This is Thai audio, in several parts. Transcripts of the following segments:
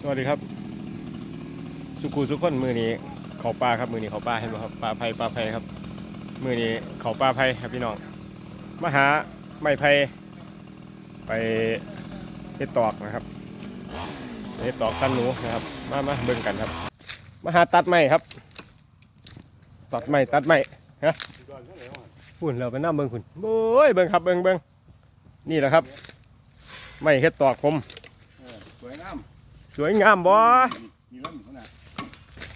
สวัสดีครับ สุกูสุขคนมือนี้เขาปลาครับมือนี้เขาปลาเห็นไหมครับปลาไผ่ปลาไผ่ครับ มือนี้เขาปลาไผ่ครับพี่น้องมาหาไม้ไผ่ไปเฮ็ดตอกนะครับเฮ็ดตอกสั้นหนูนะครับ มามาเบิ่งกันครับมาหาตัดไม้ครับ ตัดไม้ตัดไม้ฮะพุ่นเราไปน้ำเบิ่งพุ่นโอ้ยเบิ่งครับเบิ่งเบิ่งนี่แหละครับ ไม้เฮ็ดตอกผม สวยงามบ่มีล่ำเขาน่ะ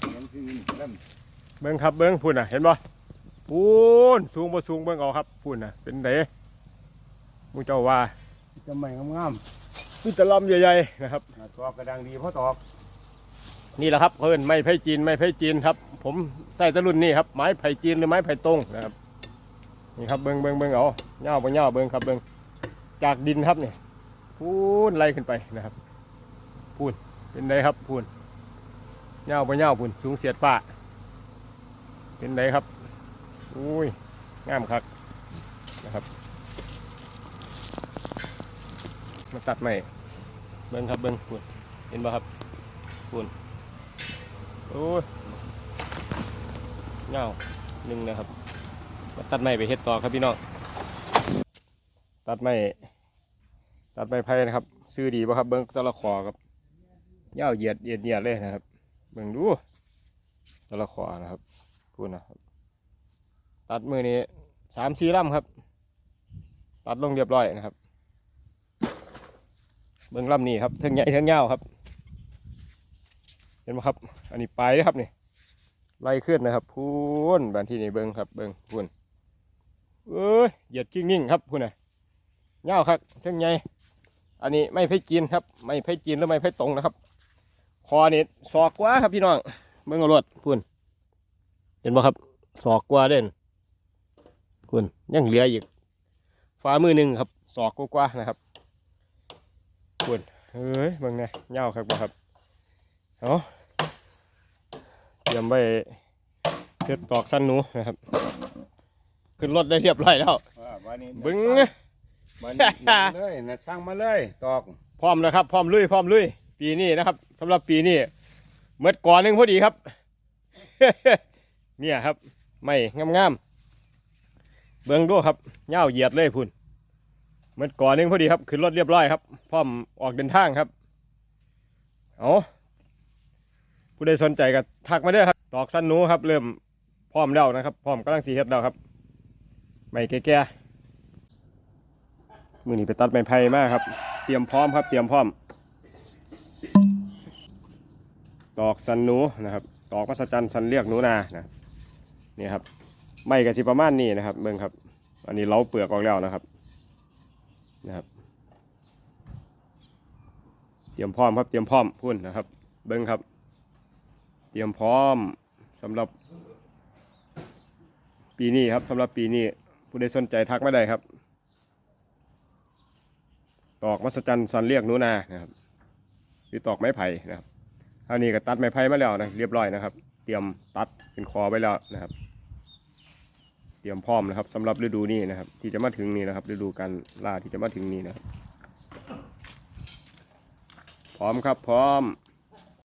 เลี้ยงคือล่ำเบิ่งครับเบิ่งพุ่นน่ะ เห็นบ่พูนสูงบ่สูงเบิ่งเอาครับพุ่นน่ะ เป็นไดหมูเจ้าว่าจะไม่งามมีแตะลำใหญ่ๆนะครับๆตอกกระดังดีเพราะตอกนี่แหละครับเพิ่นไม้ไผ่จีนไม้ไผ่จีนครับ ผมใส่แตะรุ่นนี้ครับไม้ไผ่จีนหรือไม้ไผ่ตรงนะครับนี่ครับเบิ่งเบิ่งเบิ่งเอาเหย้าบ่เหย้าเบิ่งครับเบิ่งจากดินครับนี่พูนไล่ขึ้นไปนะครับพูน เป็นไดครับพูนเหย้าบ่เหย้าพูนสูงเสียดฟ้า เป็นไดครับอุ้ยงามคักนะครับ มาตัดใหม่เบิ่งครับเบิ่งพูนเห็นบ่ครับพูนโอ้ยเงาหนึ่งนะครับ มาตัดใหม่ไปเฮ็ดต่อครับพี่น้องตัดใหม่ตัดใหม่ไผ่นะครับ ซื้อดีป่ะครับเบิ่งตะละคอครับ ยาวเหยียดเหยียดเหยียดเลยนะครับเบิ่งดูแตะละคอนะครับพูดนะครับ ตัดมือนี้สามสี่ลำครับ ตัดลงเรียบร้อยนะครับ เบื้องลำนี้ครับเทิงใหญ่เทิงยาวครับ เห็นไหมครับ อันนี้ปลายครับนี่ไล่ขึ้นนะครับพูนบานที่นี่เบิ้งครับเบิ้งพูนเอ้ยเหยียดกิ้งนิ่งครับพูนน่ะยาวครับเทิงใหญ่อันนี้ไม่ไผ่จีนครับ ไม่ไผ่จีนหรือไม่ไผ่ตรงนะครับ อนี่ศอกกว่าครับพี่น้องเบิ้งเอารวดพูนเห็นไหมครับศอกกว่าเด่นคุณยังเหลืออีกฝ่ามือหนึ่งครับศอกกว่าๆนะครับคุณเฮ้ยเบิ่งไงเงาครับบ่ครับเอาเตรียมไว้เก็ดตอกสั้นหนูนะครับ ขึ้นรถได้เรียบร้อยแล้ววันนี้บึ้งวันนี้เลยนะสร้างมาเลยตอก พร้อมแล้วครับ พร้อมลุยพร้อมลุย ปีนี้นะครับสำหรับปีนี้เมื่อก่อนหนึ่งพอดีครับ เนี่ยครับ ไม่งามๆเบิ่งดูครับเงาเหยียดเลยพุ่นเมื่อก่อนหนึ่งพอดีครับขึ้นรถเรียบร้อยครับพร้อมออกเดินทางครับเอาผู้ใดสนใจก็ทักมาเด้ครับ ตอกสั้นหนูครับ เริ่มพร้อมแล้วนะครับ พร้อมกำลังสีเฮ็ดแล้วครับไม่แก่ๆมือนี้ไปตัดไม้ไผ่มากครับ เตรียมพร้อมครับ เตรียมพร้อม ตอกสันหนูนะครับตอกมัสจันสันเรียกหนูนานะนี่ครับไม่กับสิประมาณนี้นะครับเบิ่งครับ อันนี้เล้าเปลือกออกแล้วนะครับนะครับ เตรียมพร้อมครับเตรียมพร้อมพุ่นนะครับ เบิ่งครับ เตรียมพร้อมสำหรับ ปีนี้ครับสำหรับปีนี้ผู้ใดสนใจทักมาได้ครับ ตอกมัสจันสันเรียกหนูนานะครับหรือตอกไม้ไผ่นะครับ ท่านี้ก็ตัดไม้ไผ่มาแล้วนะเรียบร้อยนะครับ เตรียมตัดเป็นคอไว้แล้วนะครับ เตรียมพร้อมนะครับสำหรับฤดูนี้นะครับ ที่จะมาถึงนี้นะครับ ฤดูการล่าที่จะมาถึงนี้นะครับพร้อมครับพร้อม